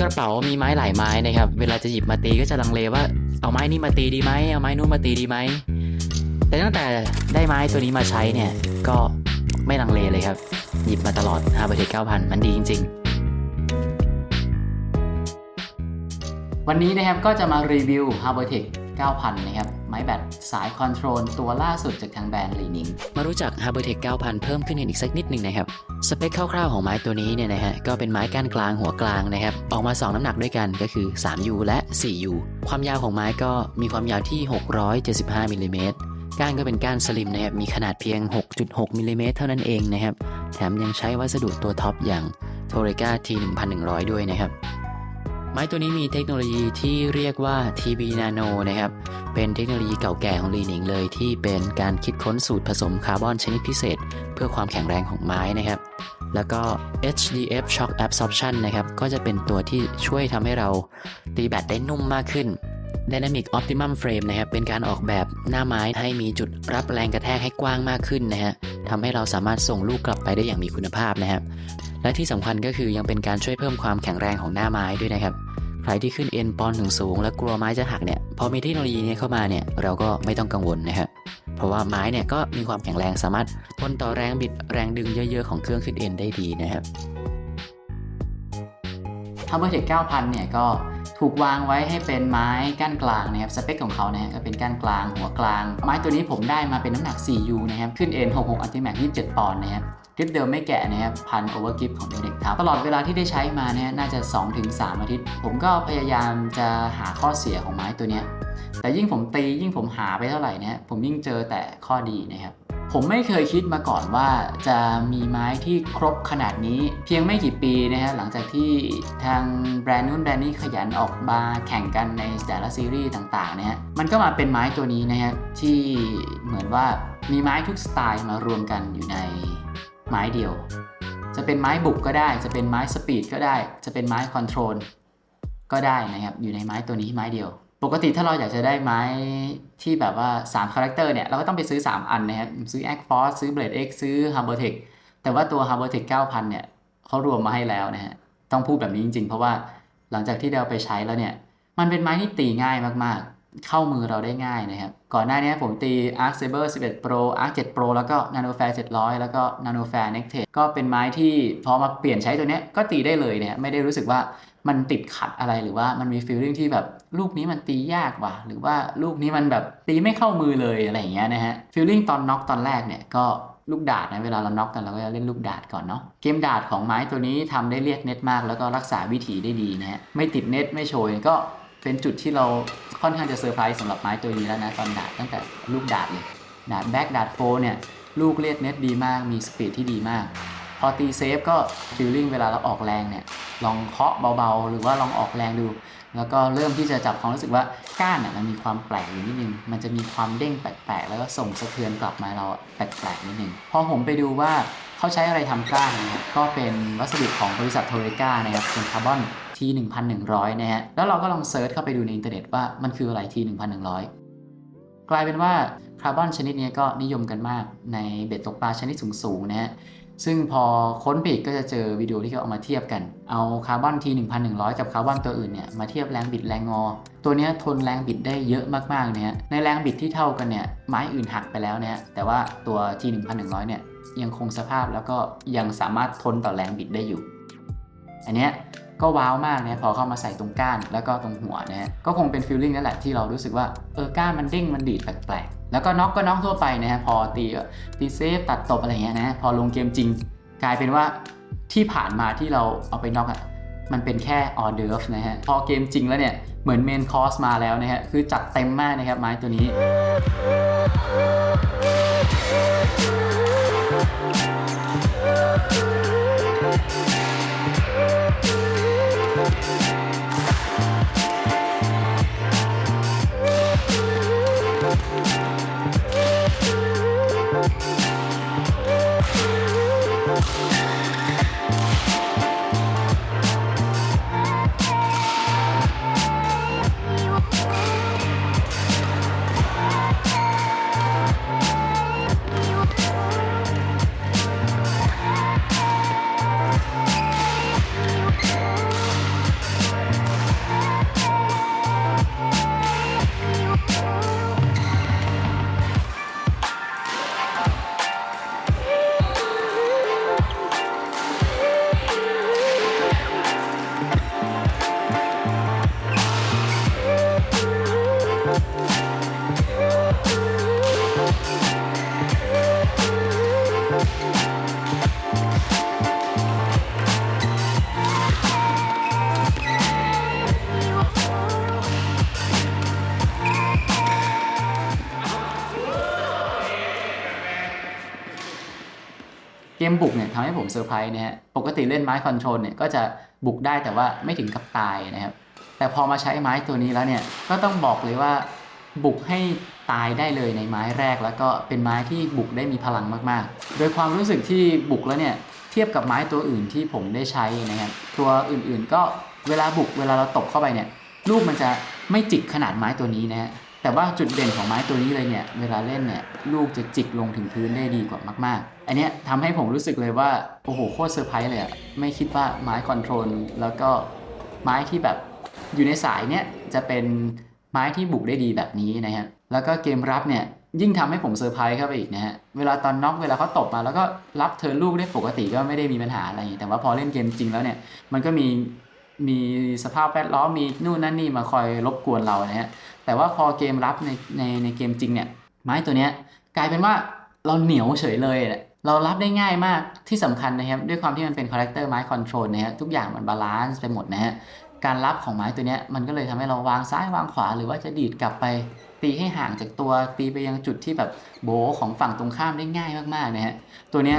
กระเป๋ามีไม้หลายไม้นะครับ เวลาจะหยิบมาตีก็จะลังเลว่า เอาไม้นี้มาตีดีไหมเอาไม้นู้นมาตีดีไหม แต่ตั้งแต่ได้ไม้ตัวนี้มาใช้เนี่ย ก็ไม่ลังเลเลยครับ หยิบมาตลอดฮาร์เบอร์เทค9,000มันดีจริง ๆวันนี้นะครับก็จะมารีวิว h a r b o r t e c h 9,000 นะครับ ม้แบตสายคอนโทรลตัวล่าสุดจากทางแบรนด์ลีนิงมารู้จัก h a r b o r t e c h 9,000 เพิ่มขึ้นอีกสักนิดหนึ่งนะครับ สเปคคร่าวๆของไม้ตัวนี้เนี่ยนะฮะก็เป็นไม้ก้านกลางหัวกลางนะครับ ออกมา 2 น้ำหนักด้วยกันก็คือ 3U และ 4U ความยาวของไม้ก็มีความยาวที่ 675มิลลิเมตรก้านก็เป็นก้านสลิมนะครับ มีขนาดเพียง 6.6มิลลิเมตรเท่านั้นเองนะครับ แถมยังใช้วัสดุตัวท็อปอย่าง t o r e g a T1100 ด้วยนะครับ ไม้ตัวนี้มีเทคโนโลยีที่เรียกว่า TB Nano นะครับ เป็นเทคโนโลยีเก่าแก่ของลีนิงเลย ที่เป็นการคิดค้นสูตรผสมคาร์บอนชนิดพิเศษ เพื่อความแข็งแรงของไม้นะครับ แล้วก็ HDF Shock Absorption นะครับ ก็จะเป็นตัวที่ช่วยทำให้เราตีแบตได้นุ่มมากขึ้น Dynamic Optimum Frame นะครับ เป็นการออกแบบหน้าไม้ให้มีจุดรับแรงกระแทกให้กว้างมากขึ้นนะฮะทำให้เราสามารถส่งลูกกลับไปได้อย่างมีคุณภาพนะครับ และที่สำคัญก็คือยังเป็นการช่วยเพิ่มความแข็งแรงของหน้าไม้ด้วยนะครับ ใครที่ขึ้นเอ็นปอนถึงสูงและกลัวไม้จะหักเนี่ย พอมีเทคโนโลยีนี้เข้ามาเนี่ย เราก็ไม่ต้องกังวลนะครับเพราะว่าไม้เนี่ยก็มีความแข็งแรงสามารถทนต่อแรงบิดแรงดึงเยอะๆของเครื่องขึ้นเอ็นได้ดีนะครับ h a r b o r t e c h 9,000 เนี่ยก็ถูกวางไว้ให้เป็นไม้ก้านกลางนะครับสเปคของเขานะฮะก็เป็นก้านกลางหัวกลาง ไม้ตัวนี้ผมได้มาเป็นน้ำหนัก 4U นะครับขึ้นเอ็น66 a l t i m a x 27 ปอนด์นะครับ กริปเดิมไม่แกะนะครับพันโอเวอร์กริปของเด็กครับตลอดเวลาที่ได้ใช้มาเนี่ยน่าจะ 2-3 อาทิตย์ ผมก็พยายามจะหาข้อเสียของไม้ตัวเนี้ยแต่ยิ่งผมตียิ่งผมหาไปเท่าไหร่นี่ยผมยิ่งเจอแต่ข้อดีนะครับผมไม่เคยคิดมาก่อนว่าจะมีไม้ที่ครบขนาดนี้ เพียงไม่กี่ปีนะฮะหลังจากที่ทางแบรนด์นู้นแบรนด์นี้ขยันออกมาแข่งกันในแต่ละซีรีส์ต่างๆนะฮะมันก็มาเป็นไม้ตัวนี้นะฮะที่เหมือนว่ามีไม้ทุกสไตล์มารวมกันอยู่ใน ไม้เดียว จะเป็นไม้บุกก็ได้ จะเป็นไม้สปีดก็ได้ จะเป็นไม้คอนโทรลก็ได้นะครับ อยู่ในไม้ตัวนี้ไม้เดียว ปกติถ้าเราอยากจะได้ไม้ที่แบบว่า3คาแรคเตอร์เนี่ย เราก็ต้องไปซื้อ 3 อันนะครับ ซื้อ a c f o r c e ซื้อ Blade X ซื้อ h a r b o r t e c h แต่ว่าตัว h a r b o r t e c h 9,000 เนี่ยเขารวมมาให้แล้วนะฮะ ต้องพูดแบบนี้จริงๆ เพราะว่าหลังจากที่เราไปใช้แล้วเนี่ย มันเป็นไม้ที่ตีง่ายมากๆ เข้ามือเราได้ง่ายนะครับ ก่อนหน้านี้ผมตี Arc Saber 11 Pro Arc 7 Pro แล้วก็ Nano Fair 700 แล้วก็ Nano Fair n e c t e ก็เป็นไม้ที่พอมาเปลี่ยนใช้ตัวเนี้ยก็ตีได้เลยเนี่ยไม่ได้รู้สึกว่ามันติดขัดอะไรหรือว่ามันมีฟีลลิ่งที่แบบลูกนี้มันตียากว่ะหรือว่าลูกนี้มันแบบตีไม่เข้ามือเลยอะไรอย่างเงี้ยนะฮะฟีลลิ่งตอนน็อกตอนแรกเนี่ยก็ลูกดาดนะเวลาเราน็อกกันเราก็จะเล่นลูกดาดก่อนเนาะเกมดาดของไม้ตัวนี้ทำได้เรียกเน็ตมากแล้วก็รักษาวิถีได้ดีนะฮะไม่ติดเน็ตไม่โชยก็ เป็นจุดที่เราค่อนข้างจะเซอร์ไพรส์สำหรับไม้ตัวนี้แล้วนะตอนดาดตั้งแต่ลูกดาดเลยดาดแบ็กดาดโฟเนี่ยลูกเรียกเน็ตดีมากมีสปีดที่ดีมาก พอตีเซฟก็ฟีลลิ่งเวลาเราออกแรงเนี่ยลองเคาะเบาๆ หรือว่าลองออกแรงดู แล้วก็เริ่มที่จะจับความรู้สึกว่าก้านน่ะมันมีความแปลกอยู่นิดนึง มันจะมีความเด้งแปลกๆ แล้วก็ส่งสะเทือนกลับมาเราแปลกๆนิดนึง พอผมไปดูว่าเขาใช้อะไรทำก้านนะครับก็เป็นวัสดุของบริษัทโทเรกานะครับเป็นคาร์บอน T1100 นะฮะแล้วเราก็ลองเซิร์ชเข้าไปดูในอินเทอร์เน็ตว่ามันคืออะไร T1100 กลายเป็นว่าคาร์บอนชนิดนี้ก็นิยมกันมากในเบ็ดตกปลาชนิดสูงๆนะฮะซึ่งพอค้นไปอีกก็จะเจอวิดีโอที่เขาเอามาเทียบกัน เอาคาร์บอน T1100 กับคาร์บอนตัวอื่นเนี่ยมาเทียบแรงบิดแรงงอ ตัวนี้ทนแรงบิดได้เยอะมากๆเนี่ยในแรงบิดที่เท่ากันเนี่ยไม้อื่นหักไปแล้วเนี่ยแต่ว่าตัว T1100 เนี่ย ยังคงสภาพแล้วก็ยังสามารถทนต่อแรงบิดได้อยู่ อันเนี้ยก็ว้าวมากเนี่ยพอเข้ามาใส่ตรงก้านแล้วก็ตรงหัวนะฮะก็คงเป็นฟีลลิ่งนั่นแหละที่เรารู้สึกว่าเออก้านมันเด้งมันดีดแปลกๆ แล้วก็น็อกก็น็อกทั่วไปนะฮะพอตีตีเซฟตัดตบอะไรเงี้ยนะพอลงเกมจริง กลายเป็นว่าที่ผ่านมาที่เราเอาไปน็อกอะมันเป็นแค่ออเดิร์ฟนะฮะพอเกมจริงแล้วเนี่ยเหมือนเมนคอร์สมาแล้วนะฮะคือจัดเต็มมากนะครับไม้ตัวนี้ ค มบุกเนี่ยทำให้ผมเซอร์ไพรส์นะฮะปกติเล่นไม้คอนโทรลเนี่ยก็จะบุกได้แต่ว่าไม่ถึงกับตายนะครับแต่พอมาใช้ไม้ตัวนี้แล้วเนี่ยก็ต้องบอกเลยว่า บุกให้ตายได้เลยในไม้แรก แล้วก็เป็นไม้ที่บุกได้มีพลังมากๆ โดยความรู้สึกที่บุกแล้วเนี่ยเทียบกับไม้ตัวอื่นที่ผมได้ใช้นะครับตัวอื่นๆก็เวลาบุกเวลาเราตบเข้าไปเนี่ยลูกมันจะไม่จิกขนาดไม้ตัวนี้นะฮะแต่ว่าจุดเด่นของไม้ตัวนี้เลยเนี่ยเวลาเล่นเนี่ยลูกจะจิกลงถึงพื้นได้ดีกว่ามากๆ อันเนี้ยทำให้ผมรู้สึกเลยว่า โอ้โห โคตรเซอร์ไพรส์เลยอะไม่คิดว่าไม้คอนโทรลแล้วก็ไม้ที่แบบอยู่ในสายเนี่ยจะเป็นไม้ที่บุกได้ดีแบบนี้นะฮะ แล้วก็เกมรับเนี่ยยิ่งทำให้ผมเซอร์ไพรส์เข้าไปอีกนะฮะ เวลาตอนน็อกเวลาเขาตบมา แล้วก็รับเทิร์นลูกได้ปกติก็ไม่ได้มีปัญหาอะไร แต่ว่าพอเล่นเกมจริงแล้วเนี่ย มันก็มีมีสภาพแวดล้อมมีนู่นนั่นนี่มาคอยรบกวนเรานะฮะ แต่ว่าพอเกมรับในในในเกมจริงเนี่ยไม้ตัวเนี้ยกลายเป็นว่าเราเหนียวเฉยเลยแหละ เรารับได้ง่ายมากที่สำคัญนะครับ ด้วยความที่มันเป็นคาแรคเตอร์ไม้คอนโทรลนะฮะทุกอย่างมันบาลานซ์ไปหมดนะฮะการรับของไม้ตัวนี้มันก็เลยทำให้เราวางซ้ายวางขวา หรือว่าจะดีดกลับไปตีให้ห่างจากตัวตีไปยังจุดที่แบบโบของฝั่งตรงข้ามได้ง่ายมากๆนะฮะตัวเนี้ย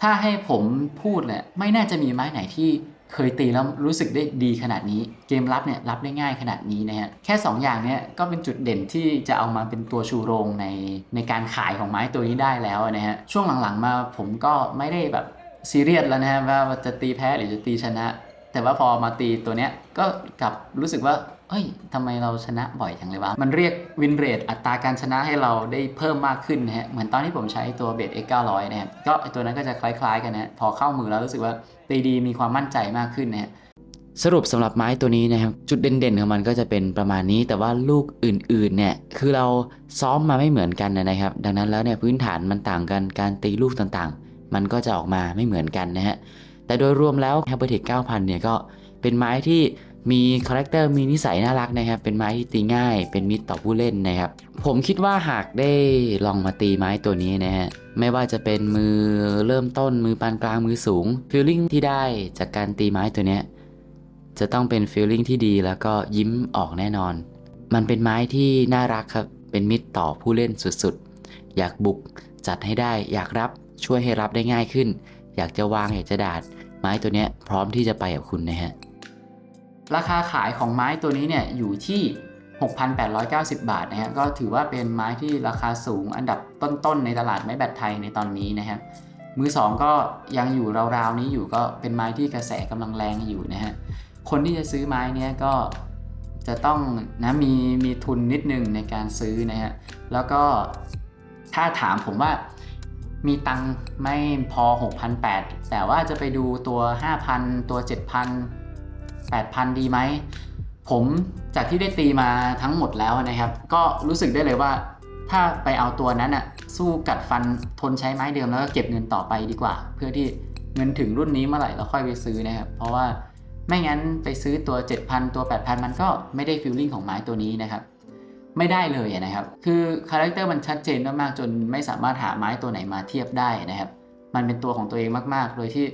ถ้าให้ผมพูดเลยไม่น่าจะมีไม้ไหนที่ เคยตีแล้วรู้สึกได้ดีขนาดนี้ เกมรับเนี่ยรับได้ง่ายขนาดนี้นะฮะแค่ 2 อย่างเนี้ยก็เป็นจุดเด่นที่จะเอามาเป็นตัวชูโรงในในการขายของไม้ตัวนี้ได้แล้วนะฮะช่วงหลังๆมาผมก็ไม่ได้แบบซีเรียสแล้วนะฮะว่าจะตีแพ้หรือจะตีชนะ แต่ว่าพอมาตีตัวเนี้ยก็กลับรู้สึกว่า เอ้ยทำไมเราชนะบ่อยจังเลยวะ มันเรียกวินเรทอัตราการชนะให้เราได้เพิ่มมากขึ้นนะฮะ เหมือนตอนที่ผมใช้ตัวเบส X 900นะครับ ก็ตัวนั้นก็จะคล้ายๆ กันนะฮะพอเข้ามือแล้วรู้สึกว่าตีดีมีความมั่นใจมากขึ้นนะฮะสรุปสำหรับไม้ตัวนี้นะครับ จุดเด่นๆของมันก็จะเป็นประมาณนี้แต่ว่าลูกอื่นๆเนี่ยคือเราซ้อมมาไม่เหมือนกันนะครับ ดังนั้นแล้วเนี่ยพื้นฐานมันต่างกันการตีลูกต่างๆ มันก็จะออกมาไม่เหมือนกันนะฮะ แต่โดยรวมแล้ว h a b e r t e c 9000 เนี่ยก็เป็นไม้ที่มีคาแรคเตอร์มีนิสัยน่ารักนะครับ เป็นไม้ที่ตีง่าย เป็นมิตรต่อผู้เล่นนะครับ ผมคิดว่าหากได้ลองมาตีไม้ตัวนี้นะฮะ ไม่ว่าจะเป็นมือเริ่มต้น มือปานกลางมือสูงฟีลลิ่งที่ได้จากการตีไม้ตัวนี้จะต้องเป็นฟีลลิ่งที่ดีแล้วก็ยิ้มออกแน่นอน มันเป็นไม้ที่น่ารักครับ เป็นมิตรต่อผู้เล่นสุดๆ อยากบุกจัดให้ได้ อยากรับช่วยให้รับได้ง่ายขึ้น อยากจะวางอยากจะดาดไม้ตัวเนี้ยพร้อมที่จะไปกับคุณนะฮะราคาขายของไม้ตัวนี้เนี่ยอยู่ที่ 6,890 บาทนะฮะก็ถือว่าเป็นไม้ที่ราคาสูงอันดับต้นๆในตลาดไม้แบตไทยในตอนนี้นะฮะมือสองก็ยังอยู่ราวๆนี้อยู่ก็เป็นไม้ที่กระแสกำลังแรงอยู่นะฮะคนที่จะซื้อไม้เนี้ยก็จะต้องนะมีมีทุนนิดนึงในการซื้อนะฮะแล้วก็ถ้าถามผมว่า มีตังค์ไม่พอ 6,800 แต่ว่าจะไปดูตัว 5,000 ตัว 7,000 8,000 ดีไหม ผมจากที่ได้ตีมาทั้งหมดแล้วนะครับ ก็รู้สึกได้เลยว่า ถ้าไปเอาตัวนั้นอะสู้กัดฟันทนใช้ไม้เดิมแล้วก็เก็บเงินต่อไปดีกว่า เพื่อที่เงินถึงรุ่นนี้เมื่อไหร่เราค่อยไปซื้อนะครับ เพราะว่าไม่งั้นไปซื้อตัว 7,000 ตัว 8,000 มันก็ไม่ได้ฟีลลิ่งของไม้ตัวนี้นะครับ ไม่ได้เลยนะครับ คือคาแรคเตอร์มันชัดเจนมากๆจนไม่สามารถหาไม้ตัวไหนมาเทียบได้นะครับ มันเป็นตัวของตัวเองมากๆ โดยที่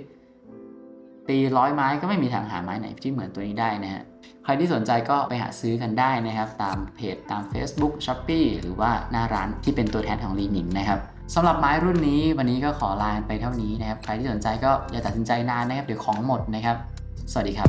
ตีร้อยไม้ก็ไม่มีทางหาไม้ไหนที่เหมือนตัวนี้ได้นะฮะ ใครที่สนใจก็ไปหาซื้อกันได้นะครับ ตามเพจตาม Facebook s h o p e e หรือว่าหน้าร้านที่เป็นตัวแทนของลีนิงนะครับสำหรับไม้รุ่นนี้วันนี้ก็ขอลาไปเท่านี้นะครับ ใครที่สนใจก็อย่าตัดสินใจนานนะครับ เดี๋ยวของหมดนะครับ สวัสดีครับ